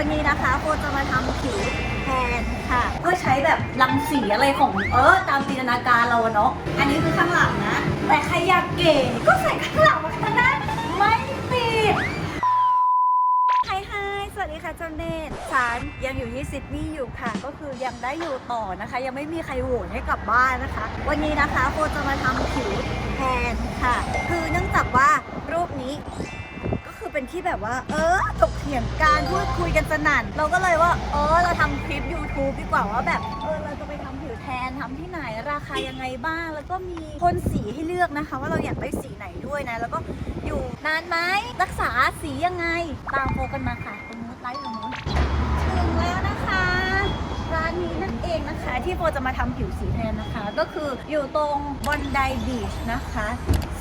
วันนี้นะคะโฟจะมาทำผิวแทนค่ะเพื่อใช้แบบรังสีอะไรของเออตามจินตนาการเราเนาะ อันนี้คือข้างหลังนะ แต่ใครอยากเก๋ก็ใส่ข้างหลังมาข้างหน้ไม่ติดไฮไฮสวัสดีค่ะเจ้าเนตฉันยังอยู่ที่ซิดนีย์อยู่ค่ะ ก็คือยังได้อยู่ต่อนะคะ ยังไม่มีใครโหวตให้กลับบ้านนะคะ วันนี้นะคะโฟจะมาทำผิวแทนค่ะ คือเนื่องจากว่ารูปนี้ คือเป็นที่แบบว่า เออถกเถียงการพูดคุยกันสนั่น เราก็เลยว่า เออ เราทำคลิป YouTube ดีกว่าว่าแบบ เออ เราจะไปทำผิวแทนทำที่ไหนราคายังไงบ้าง แล้วก็มีคนสีให้เลือกนะคะ ว่าเราอยากได้สีไหนด้วยนะ แล้วก็อยู่นานไหมรักษาสียังไง ตามโฟกันมาค่ะตรงนู้นไลท์ตรงนู้น ถึงแล้วนะคะ ร้านนี้นั่นเองนะคะ ที่โฟจะมาทำผิวสีแทนนะคะ ก็คืออยู่ตรงบอนไดบีชนะคะ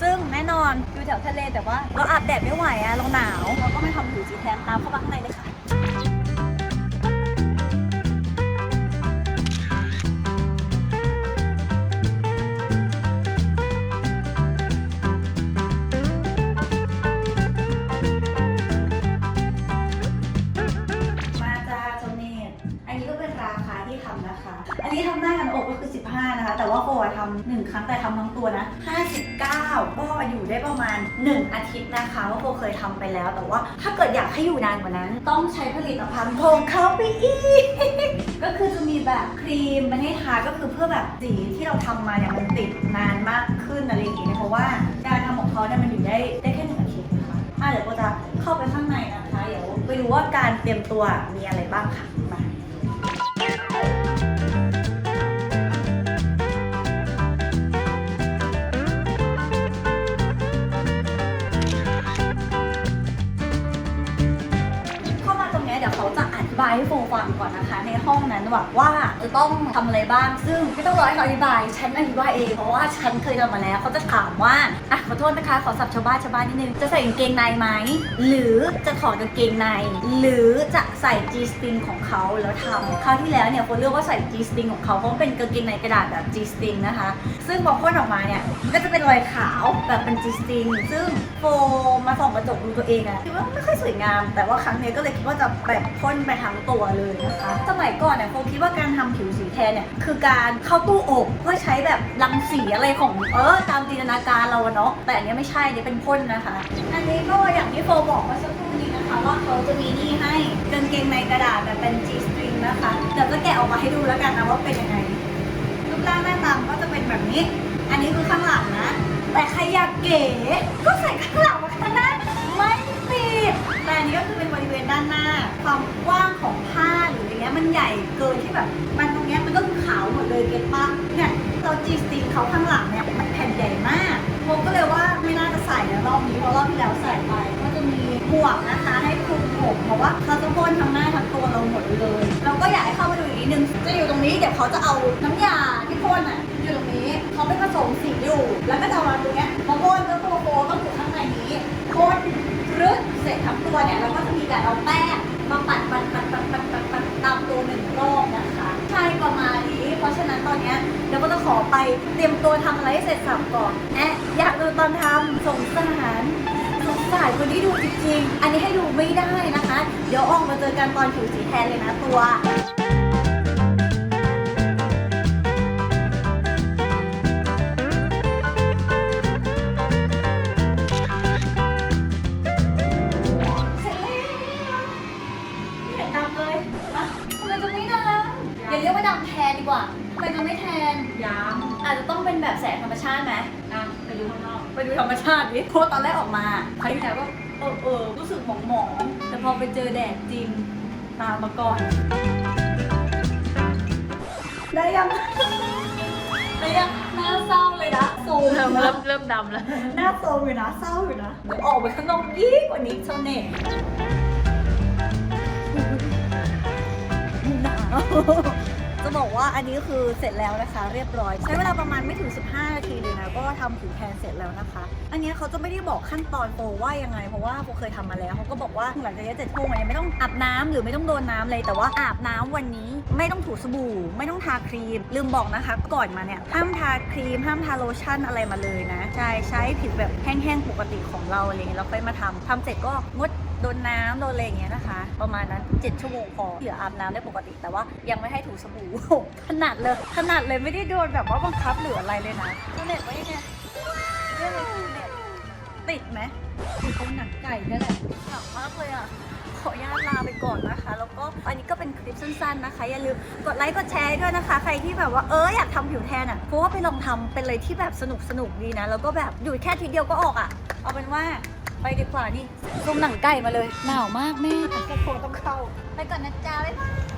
ซึ่งแน่นอนอยู่แถวทะเลแต่ว่า เราอาบแดดไม่ไหวอะเราหนาว เราก็มาทำผิวสีแทนตามเข้ามาข้างในเลยค่ะ มาจ้าโจเนตอันนี้ก็เป็นราคาที่ทำนะคะ อันนี้ทำหน้ 15 นะคะ แต่ว่าโบอทำหนึ่งครั้งแต่ทำทั้งตัวนะ 59 ก็อยู่ได้ประมาณ 1 อาทิตย์นะคะว่าโบเคยทำไปแล้ว แต่ว่าถ้าเกิดอยากให้อยู่นานกว่านั้น ต้องใช้ผลิตภัณฑ์ของเขาไปอีก ก็คือจะมีแบบครีมมาให้ทาก็คือเพื่อแบบสีที่เราทำมาเนี่ยมันติดนานมากขึ้นอะไรอย่างเงี้ยเพราะว่าการทำของเขาเนี่ยมันอยู่ได้ได้แค่หนึ่งอาทิตย์นะคะอะเดี๋ยวโบจะเข้าไปข้างในนะคะ เดี๋ยวไปดูว่าการเตรียมตัวมีอะไรบ้างค่ะ บายให้โฟฟังก่อนนะคะ ในห้องนั้นว่าว่าจะต้องทำอะไรบ้าง ซึ่งไม่ต้องรอให้เขาอธิบาย ฉันอธิบายเองเพราะว่าฉันเคยทำมาแล้วเขาจะถามว่าอะขอโทษนะคะ ขอสับชาวบ้านชาวบ้านนิดนึง จะใส่กางเกงในไหม หรือจะถอดกางเกงใน หรือจะใส่ G string ของเขาแล้วทำคราวที่แล้วเนี่ยโฟเลือกว่าใส่ G string ของเขาเพราะเป็นกางเกงในกระดาษแบบ G string นะคะ ซึ่งพอพ่นออกมาเนี่ยมันก็จะเป็นรอยขาวแบบเป็น G string ซึ่งโฟมาส่องกระจกดูตัวเองอะคิดว่าไม่ค่อยสวยงาม แต่ว่าครั้งนี้ก็เลยคิดว่าจะแบบพ่นไปทั้งตัวเลยนะคะ สมัยก่อนเนี่ยโฟคิดว่าการทำผิวสีแทนเนี่ยคือการเข้าตู้อบเพื่อใช้แบบรังสีอะไรของเออตามจินตนาการเราเนาะแต่อันนี้ไม่ใช่เนี่ยเป็นพ่นนะคะ อันนี้ก็อย่างที่โฟบอกเมื่อสักครู่นี้นะคะว่าเขาจะมีนี่ให้กางเกงในกระดาษแบบเป็น G string นะคะเดี๋ยวจะแกะออกมาให้ดูแล้วกันนะว่าเป็นยังไงรูปร่างหน้าตาก็จะเป็นแบบนี้ อันนี้คือข้างหลังนะ แต่ใครอยากเก๋ก็ใส่ข้างหลังมาข้างหน้าด แต่อันนี้ก็คือเป็นบริเวณด้านหน้า ความกว้างของผ้าหรืออะไรเงี้ยมันใหญ่เกินที่แบบมันตรงเนี้ยมันก็คือขาวหมดเลยเก็ตปะเนี่ยตัวจีสติงเขาข้างหลังเนี่ยมันแผ่นใหญ่มากผมก็เลยว่าไม่น่าจะใส่แล้วรอบนี้เพราะรอบที่แล้วใส่ไปก็จะมีหมวกนะคะ ให้คลุมผมเพราะว่าเราจะพ่นทั้งหน้าทั้งตัวเราหมดเลยเราก็อยากให้เข้ามาดูอีกนิดนึงจะอยู่ตรงนี้เดี๋ยวเขาจะเอาน้ำยาที่พ่นอะอยู่ตรงนี้เขาไปผสมสีอยู่แล้วก็จะเอามาตรงเนี้ย อนเนี้ยเดี๋ยวก็จะขอไปเตรียมตัวทำอะไรให้เสร็จสับก่อนแอะอยากดูตอนทำสงสารสงสารคนที่ดูจริงๆ อันนี้ให้ดูไม่ได้นะคะ เดี๋ยวออกมาเจอกันตอนผิวสีแทนเลยนะตัว ธรรมชาติไหมนะไปดูข้างนอกไปดูธรรมชาติดิเพราะตอนแรกออกมาใครแต่ก็เออเออรู้สึกหมองหมองๆแต่พอไปเจอแดดจริงตามมาก่อน ได้ยังได้ยังหน้าเศร้าเลยนะซูมเริ่มนะเริ่มเริ่มดำแล้ว หน้าโซมอยู่นะเศร้าอยู่นะเดี๋ยวออกไปข้างนอกยิ่งกว่านี้เท่านี้หนาวจะ บอกว่าอันนี้คือเสร็จแล้วนะคะ เรียบร้อย ใช้เวลาประมาณไม่ถึง 15 นาทีเลยนะ ก็ทำผิวแทนเสร็จแล้วนะคะ อันนี้เขาจะไม่ได้บอกขั้นตอนโปว่ายังไง เพราะว่าโปเคยทำมาแล้วเขาก็บอกว่าหลังจากนี้เจ็ดชั่วโมงยังไม่ต้องอาบน้ำหรือไม่ต้องโดนน้ำเลยแต่ว่าอาบน้ำวันนี้ไม่ต้องถูสบู่ ไม่ต้องทาครีม ลืมบอกนะคะ ก่อนมาเนี่ยห้ามทาครีม ห้ามทาโลชั่นอะไรมาเลยนะใช่ใช้ผิวแบบแห้งๆปกติของเราอะไรเงี้ยแล้วค่อยมาทำทำเสร็จก็งด โดนน้ำโดนอะไรอย่างเงี้ยนะคะ ประมาณนั้น 7 ชั่วโมงพอเหลืออาบน้ำได้ปกติ แต่ว่ายังไม่ให้ถูสบู่ถนัดเลยถนัดเลยไม่ได้โดนแบบว่าบังคับหรืออะไรเลยนะเน็ตไว้เนี่ยเรื่องไรเน็ตติดไหมติดตรงหนังไก่นี่แหละหนักมากเลยอะขออนุญาตลาไปก่อนนะคะ แล้วก็อันนี้ก็เป็นคลิปสั้นๆนะคะ อย่าลืมกดไลค์กดแชร์ด้วยนะคะ ใครที่แบบว่าเอออยากทำผิวแทนอะเพราะว่าไปลองทำเป็นอะไรที่แบบสนุกสนุกดีนะ แล้วก็แบบอยู่แค่ทีเดียวก็ออกอะ เอาเป็นว่า ไปดีกว่านี่ซุ่มหนังไก่มาเลย หนาวมากแม่แต่ก็คงต้องเข้า ไปก่อนนะจ๊ะบ๊ายบาย